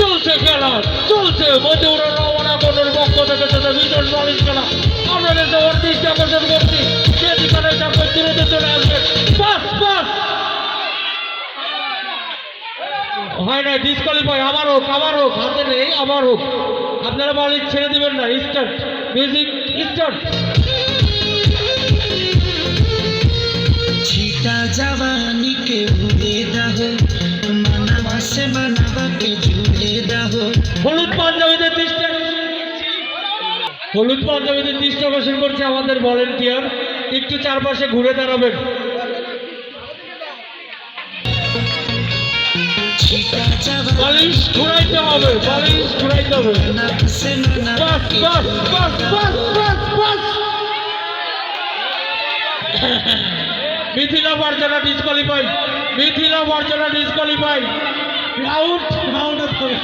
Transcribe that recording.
চলছে খেলা, চলছে। মজুরের রওনা কোনোর পক্ষ থেকে সেটা ভীষণ মালিশ খেলা। আপনাদের যে অর্ধেক আকর্ষণ করছি সেটি ঠিকানায় চাপের দ্রুত চলে আসবে। পাস পাস হয় না ডিসকোয়ালিফাই আমার হোক আমার হোক, হাতে নেই, আমার হোক। আপনারা মালিক ছেড়ে দেবেন না স্টার্ট মিউজিক স্টার্ট ছিটা কে ভুলে আকাশে বানাবাকে জুড়ে দাও হলুদ পাঞ্জাবিদের দৃষ্টি হলুদ পাঞ্জাবিদের দৃষ্টি আকর্ষণ করছে আমাদের ভলেন্টিয়ার একটু চারপাশে ঘুরে দাঁড়াবেন। বালিশ ঘুরাইতে হবে, বালিশ ঘুরাইতে হবে। বাস বাস বাস বাস বাস বাস। মিথিলা বর্জনা ডিসকোয়ালিফাই মিথিলা বর্জনা ডিসকোয়ালিফাই রাউন্ড রাউন্ড হবে